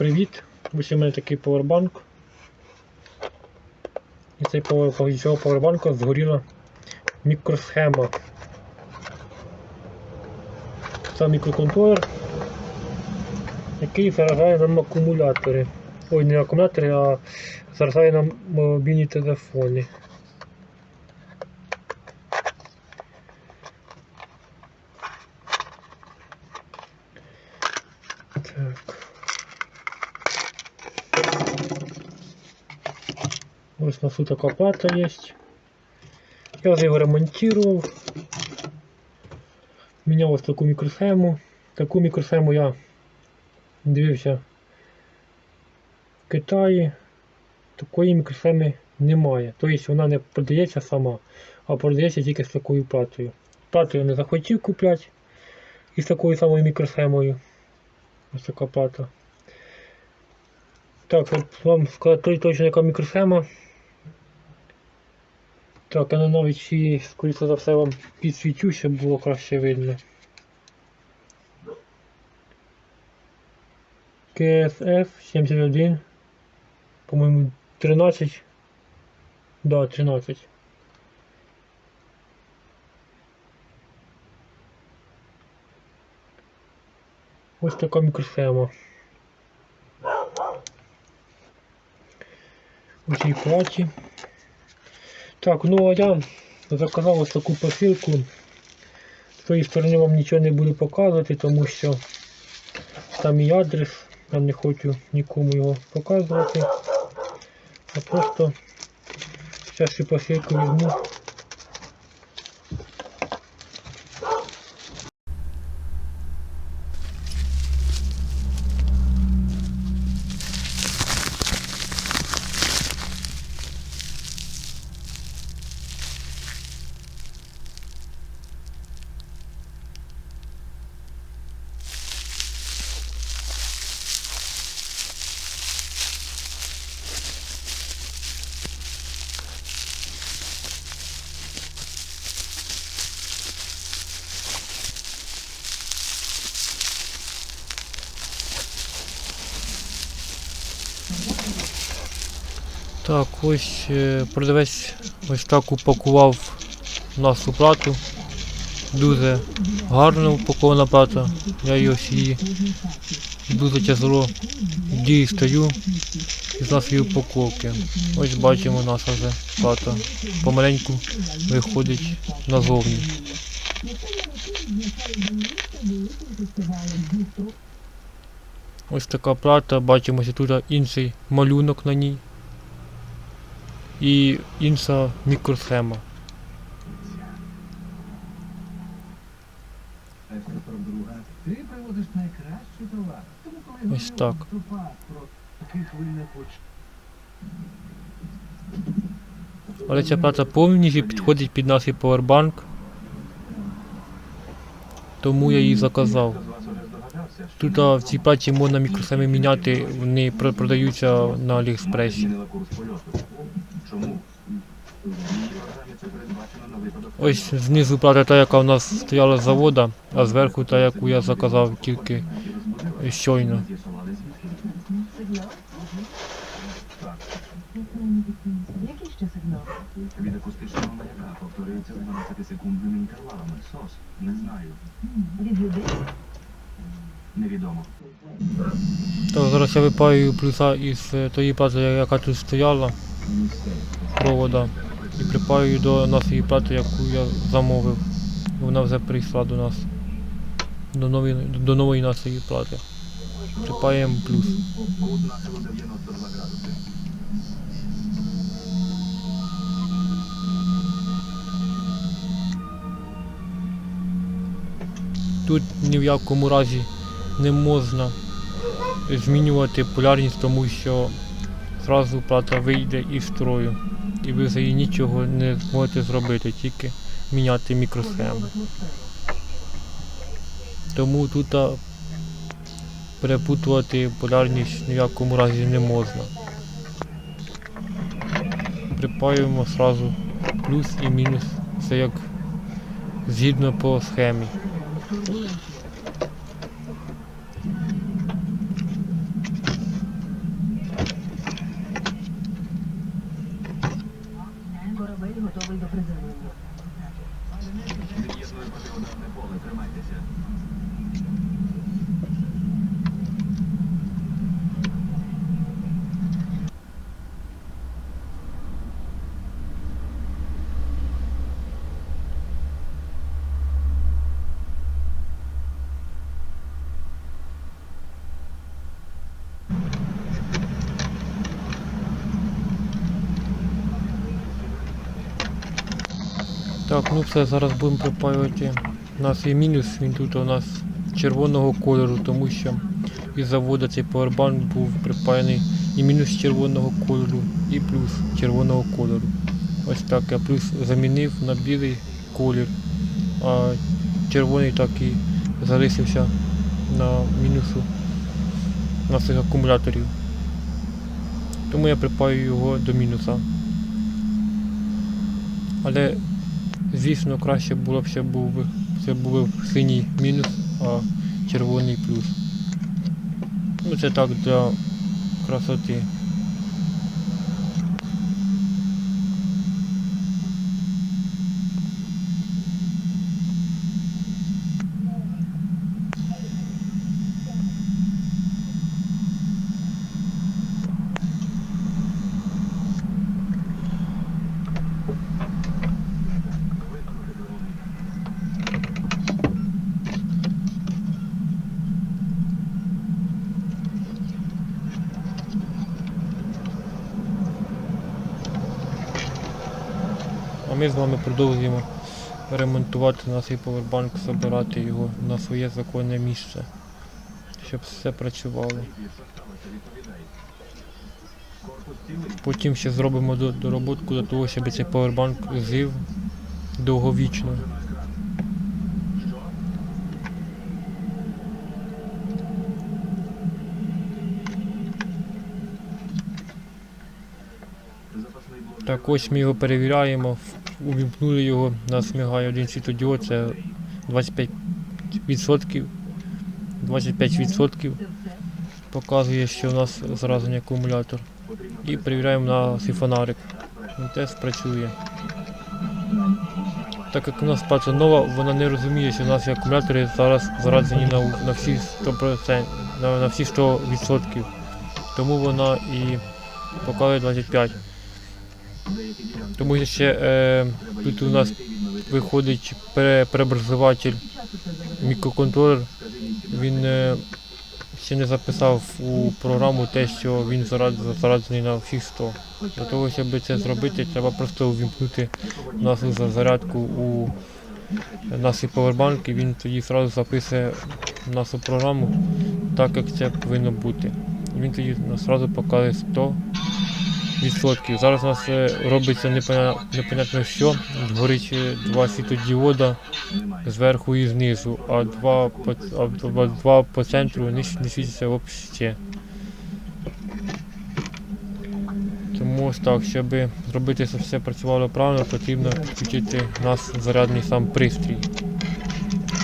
Привіт! Ось у мене такий повербанк. І цей повер... цього повербанку згоріла мікросхема. Це мікроконтролер, який заражає нам акумулятори. Ой, не акумулятори, а заражає нам мобільні телефони. Так. Ось у нас тут плата є. Я вже його ремонтував. Міняв ось таку мікросхему. Таку мікросхему я дивився в Китаї. Такої мікросхеми немає. Тобто вона не продається сама, а продається тільки з такою платою. Плату я не захотів купляти із такою самою мікросхемою. Ось така плата. Так, от вам сказати точно яка мікросхема. Так, я навіть її, скоріше за все, вам підсвічу, щоб було краще видно. КСФ 71. По-моєму 13. Да, 13. Ось така мікросхема. У цій платі. Так, ну а я заказав ось таку посилку. З тої сторони вам нічого не буду показувати, тому що там і адрес. Я не хочу нікому його показувати. А просто зараз цю посилку візьму. Так, ось е, продавець ось так упакував нашу плату. Дуже гарно упакована плата. Я ось її дуже тяжело дістаю із нашої упаковки. Ось бачимо наша вже плата. Помаленьку виходить назовні. Ось така плата, бачимо ось тут інший малюнок на ній і інша мікросхема. Ось так. Але ця плата повністю підходить під наш поwerbank. Тому я її заказав. Тут а, в цій платі можна мікросхеми міняти, вони продаються на Аліекспресі. Ось знизу плата та, яка у нас стояла з завода, а зверху та, яку я заказав тільки щойно. Який ще сигнал? Від акустичного маяка повторюється з 12-секундними інтервалами. СОС. Не знаю. Від людей? Невідомо. Так, зараз я випаю плюса із е, тої плати, яка тут стояла, провода, і припаю до нашої плати, яку я замовив. Вона вже прийшла до нас. До нової, до нової нашої плати. Припаємо плюс. Кут нахилу 92 градуси. Тут ні в якому разі не можна змінювати полярність, тому що зразу плата вийде із строю. І ви за її нічого не зможете зробити, тільки міняти мікросхему. Тому тут перепутувати полярність ні в якому разі не можна. Припаюємо сразу плюс і мінус. Це як згідно по схемі. Так, ну все, зараз будемо припаювати. У нас є мінус, він тут у нас червоного кольору, тому що із заводу цей поwerbank був припаяний і мінус червоного кольору, і плюс червоного кольору. Ось так я плюс замінив на білий колір, а червоний так і залишився на мінусу наших акумуляторів. Тому я припаю його до мінуса. Але звісно краще було б ще був це був синій мінус, а червоний плюс. Ну це так для красоти. Ми з вами продовжуємо ремонтувати наш повербанк, забирати його на своє законне місце, щоб все працювало. Потім ще зробимо до- дороботку до того, щоб цей повербанк жив довговічно. Так ось ми його перевіряємо, в- увімкнули його, у нас мигає один світодіод, це 25%. 25% показує, що у нас заражений акумулятор. І перевіряємо на свій фонарик. Він теж працює. Так як у нас праця нова, вона не розуміє, що наші акумулятори зараз заражені на, на всі 100%, на, на всі 100%. Тому вона і показує 25. Тому ще е, тут у нас виходить пере, забере. мікроконтролер. Що Він е, ще не записав у програму те, що він зарад- зараджений на всіх 100. Для того, щоб це зробити, треба просто увімкнути нашу за- зарядку у наші повербанки, він тоді одразу записує нашу програму так, як це повинно бути. Він тоді одразу показує 100%. Зараз у нас е, робиться непоня- непонятно що. Горить е, два світодіода зверху і знизу, а два по, а два, по центру не, світяться взагалі. Тому так, щоб зробити, щоб все працювало правильно, потрібно підключити наш зарядний сам пристрій.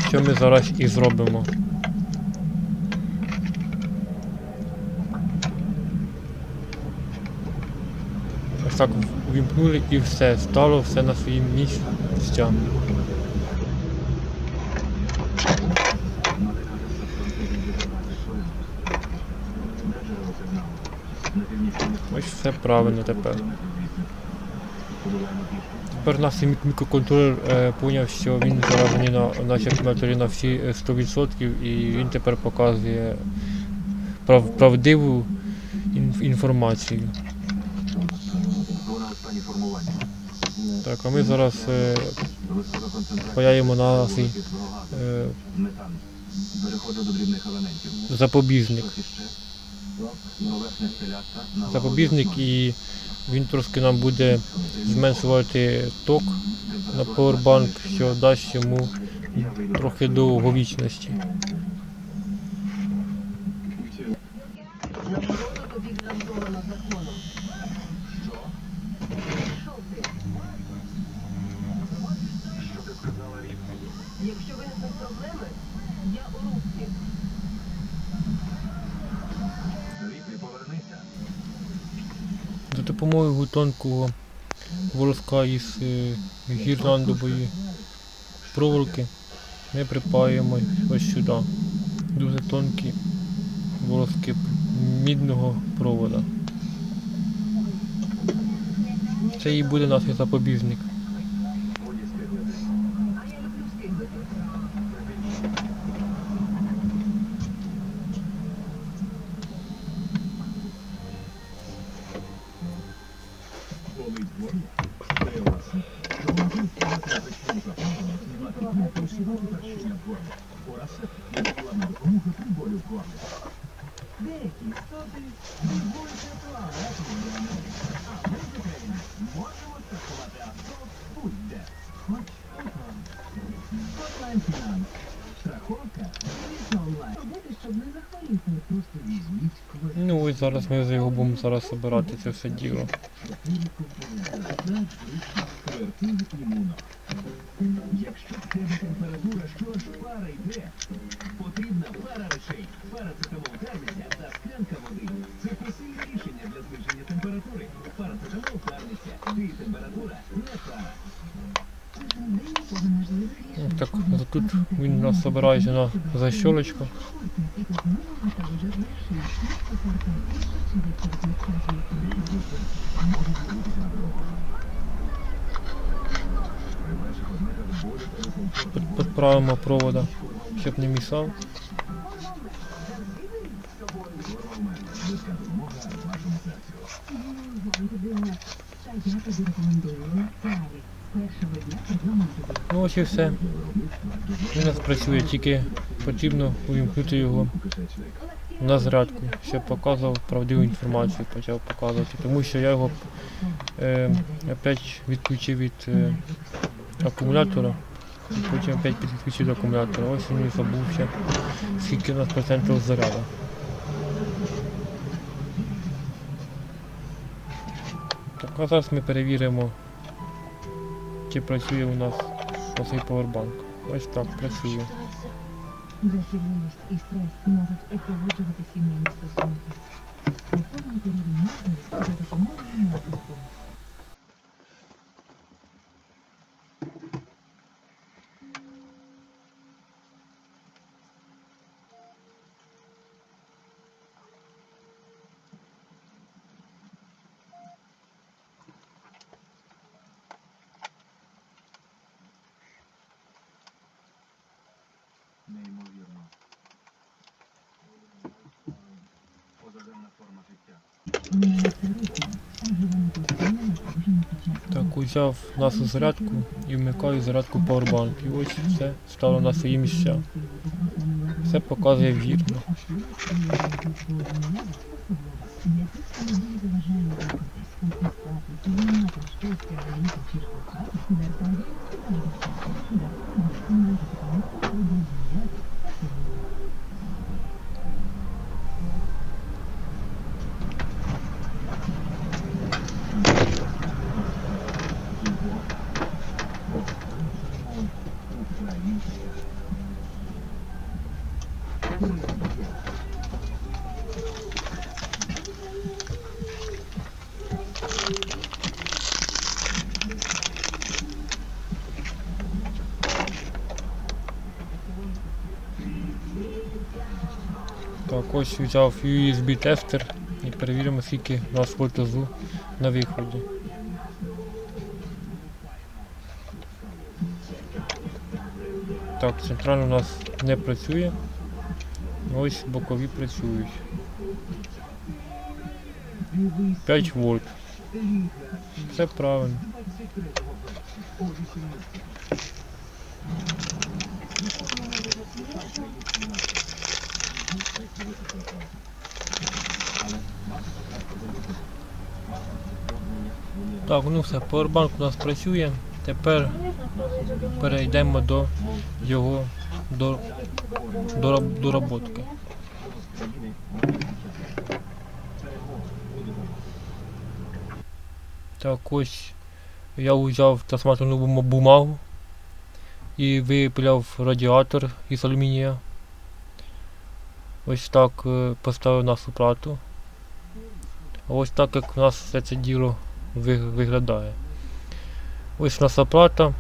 Що ми зараз і зробимо. Так увімкнули і все, стало все на свої місця. Ось все правильно тепер. Тепер наш мік- мікроконтролер е, поняв, що він заражений на наші акумуляторі на всі е, 100% і він тепер показує прав, правдиву ін- інформацію. Так, а ми зараз е, паяємо на цей е, запобіжник. Запобіжник і він трошки нам буде зменшувати ток на значно що дасть йому трохи довговічності. Тонкого волоска із е, гірландової проволоки ми припаємо ось сюди. Дуже тонкі волоски мідного провода. Це і буде наш запобіжник. Ну ось зараз ми його будемо зараз збирати це все діло. Якщо в тебе температура, що ж пара йде, потрібна пара речей. Пара терміця та склянка води. Це посильне рішення для зниження температури. Парацетамол терміця. Ти температура, не пара. Ось Так, тут він у нас обирається на защолочку. Під- Підправимо провода, щоб не мішав. Ну ось і все. У нас працює, тільки потрібно увімкнути його на зарядку, щоб показував правдиву інформацію, почав показувати. Тому що я його е, опять відключив від е, акумулятора. Потім опять підключив до акумулятора. Ось він і забув ще скільки у нас процентів заряду. Так, а зараз ми перевіримо, чи працює у нас оцей повербанк. Ось так працює. Засідливість і стрес можуть упроводжувати сімейні стосунки. Доповнити рівень за допомогою напрямку. Так, узяв нашу зарядку і вмикаю зарядку Powerbank. І ось все стало на свої місця. Все показує вірно. Так, ось взяв USB тестер і перевіримо, скільки у нас вольтажу на виході. Так, центральний у нас не працює. Ось бокові працюють. 5 вольт. Все правильно. Так, ну все, поwerbank у нас працює. Тепер перейдемо до його до, до. Так, ось я взяв трансформаторну бумагу і випиляв радіатор із алюмінія. Ось так е, поставив на суплату. А ось так як у нас все це діло виглядає. Ось наша плата.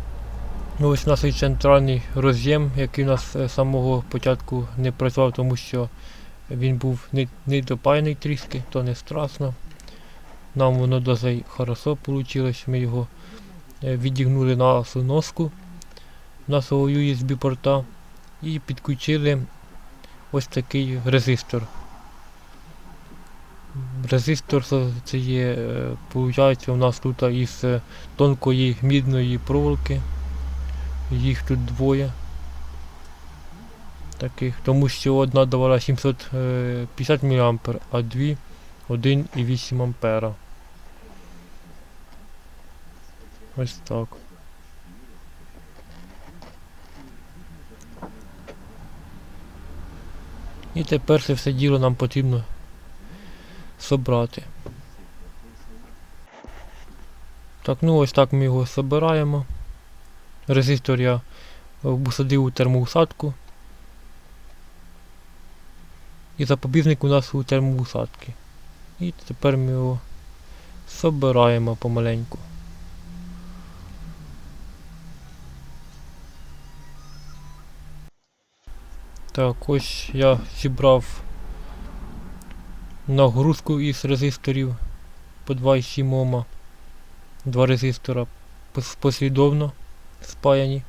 Ну, ось наш центральний роз'єм, який у нас е, з самого початку не працював, тому що він був не, не трішки, то не страшно. Нам воно дуже хорошо вийшло. Ми його е, відігнули на носку нашого USB порта і підключили ось такий резистор. Резистор це- є, е, виходить, у нас тут із е, тонкої мідної проволоки Їх тут двоє. Таких. Тому що одна давала 750 мА, а дві 1,8 ампера. Ось так. І тепер це все діло нам потрібно собрати. Так, ну ось так ми його собираємо. Резистор я е, посадив у термоусадку. І запобіжник у нас у термоусадки. І тепер ми його собираємо помаленьку. Так, ось я зібрав нагрузку із резисторів по 2,7 Ома. Два резистора послідовно спаяні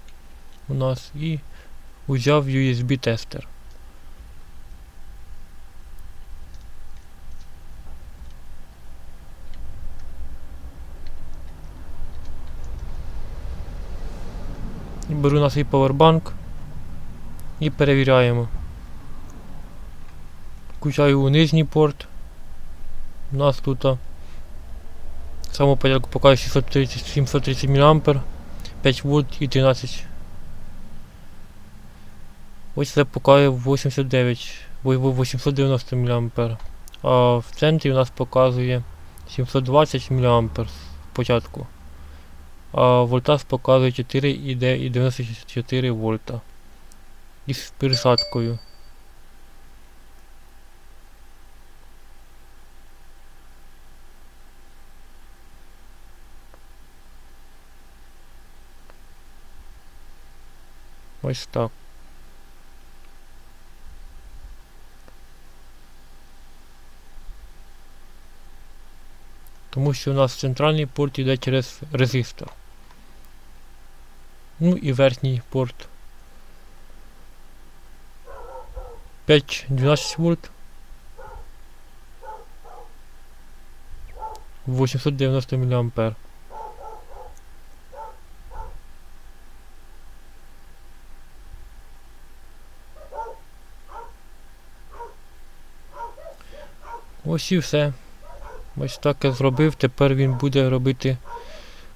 у нас і взяв USB тестер. Беру на свій павербанк і перевіряємо. Включаю у нижній порт. У нас тут а, Само порядку показує 630, 730 мА, 5 вольт і 13. Ось це показує 89, ой, ой, 890 мА. А в центрі у нас показує 720 мА спочатку. А вольтаж показує 4,94 вольта. Із пересадкою. Ось так. Тому що у нас центральний порт йде через резистор. Ну і верхній порт. 5-12 вольт. 890 мА. Ось і все. Ось так я зробив, тепер він буде робити,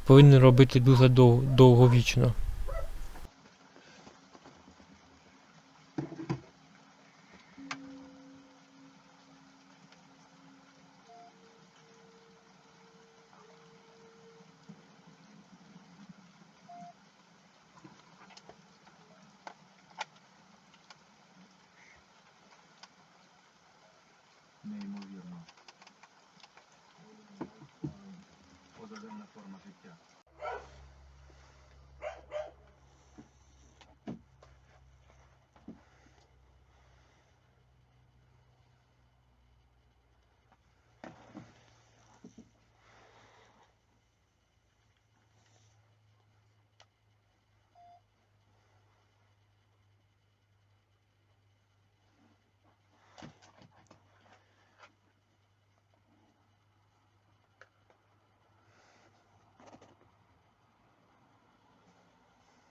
повинен робити дуже дов, довговічно.